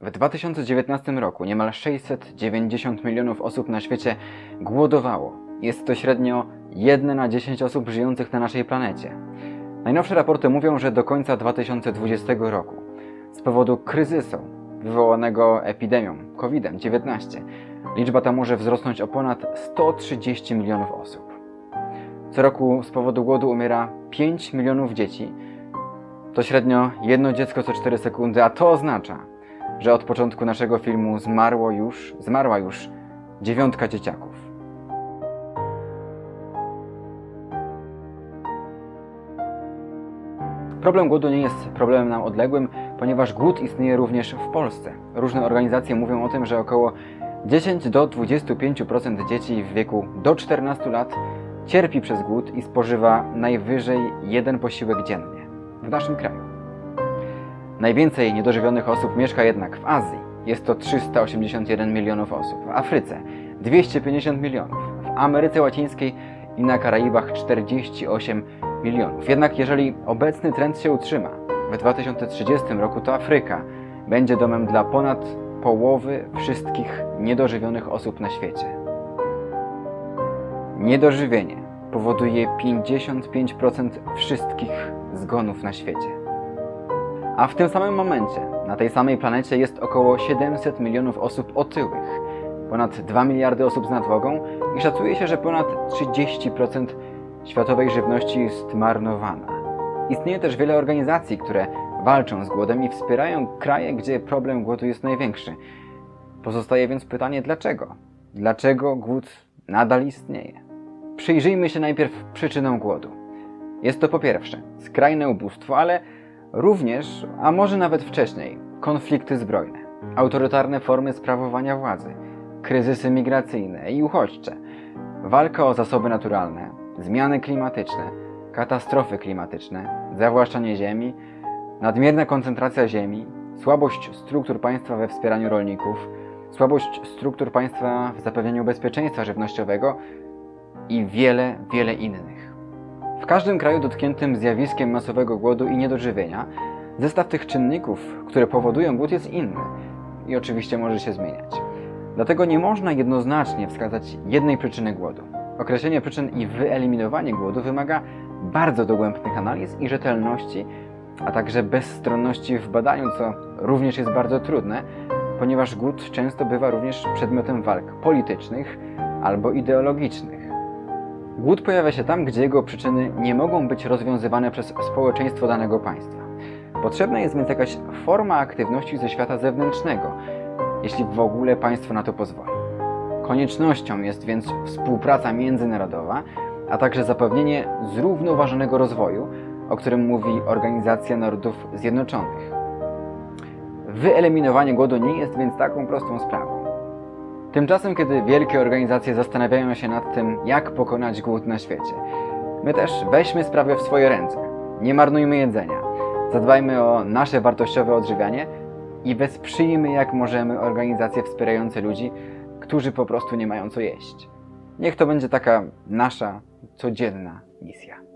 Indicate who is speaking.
Speaker 1: W 2019 roku niemal 690 milionów osób na świecie głodowało. Jest to średnio 1 na 10 osób żyjących na naszej planecie. Najnowsze raporty mówią, że do końca 2020 roku z powodu kryzysu wywołanego epidemią COVID-19 liczba ta może wzrosnąć o ponad 130 milionów osób. Co roku z powodu głodu umiera 5 milionów dzieci. To średnio jedno dziecko co 4 sekundy, a to oznacza, że od początku naszego filmu zmarło już, zmarła już dziewiątka dzieciaków. Problem głodu nie jest problemem nam odległym, ponieważ głód istnieje również w Polsce. Różne organizacje mówią o tym, że około 10 do 25% dzieci w wieku do 14 lat cierpi przez głód i spożywa najwyżej jeden posiłek dziennie w naszym kraju. Najwięcej niedożywionych osób mieszka jednak w Azji. Jest to 381 milionów osób. W Afryce 250 milionów. W Ameryce Łacińskiej i na Karaibach 48 milionów. Jednak jeżeli obecny trend się utrzyma, w 2030 roku to Afryka będzie domem dla ponad połowy wszystkich niedożywionych osób na świecie. Niedożywienie powoduje 55% wszystkich zgonów na świecie. A w tym samym momencie na tej samej planecie jest około 700 milionów osób otyłych, ponad 2 miliardy osób z nadwagą i szacuje się, że ponad 30% światowej żywności jest marnowana. Istnieje też wiele organizacji, które walczą z głodem i wspierają kraje, gdzie problem głodu jest największy. Pozostaje więc pytanie dlaczego? Dlaczego głód nadal istnieje? Przyjrzyjmy się najpierw przyczynom głodu. Jest to po pierwsze skrajne ubóstwo, ale również, a może nawet wcześniej, konflikty zbrojne, autorytarne formy sprawowania władzy, kryzysy migracyjne i uchodźcze, walka o zasoby naturalne, zmiany klimatyczne, katastrofy klimatyczne, zawłaszczanie ziemi, nadmierna koncentracja ziemi, słabość struktur państwa we wspieraniu rolników, słabość struktur państwa w zapewnieniu bezpieczeństwa żywnościowego i wiele, wiele innych. W każdym kraju dotkniętym zjawiskiem masowego głodu i niedożywienia, zestaw tych czynników, które powodują głód, jest inny i oczywiście może się zmieniać. Dlatego nie można jednoznacznie wskazać jednej przyczyny głodu. Określenie przyczyn i wyeliminowanie głodu wymaga bardzo dogłębnych analiz i rzetelności, a także bezstronności w badaniu, co również jest bardzo trudne, ponieważ głód często bywa również przedmiotem walk politycznych albo ideologicznych. Głód pojawia się tam, gdzie jego przyczyny nie mogą być rozwiązywane przez społeczeństwo danego państwa. Potrzebna jest więc jakaś forma aktywności ze świata zewnętrznego, jeśli w ogóle państwo na to pozwoli. Koniecznością jest więc współpraca międzynarodowa, a także zapewnienie zrównoważonego rozwoju, o którym mówi Organizacja Narodów Zjednoczonych. Wyeliminowanie głodu nie jest więc taką prostą sprawą. Tymczasem, kiedy wielkie organizacje zastanawiają się nad tym, jak pokonać głód na świecie, my też weźmy sprawę w swoje ręce. Nie marnujmy jedzenia. Zadbajmy o nasze wartościowe odżywianie i wesprzyjmy jak możemy organizacje wspierające ludzi, którzy po prostu nie mają co jeść. Niech to będzie taka nasza codzienna misja.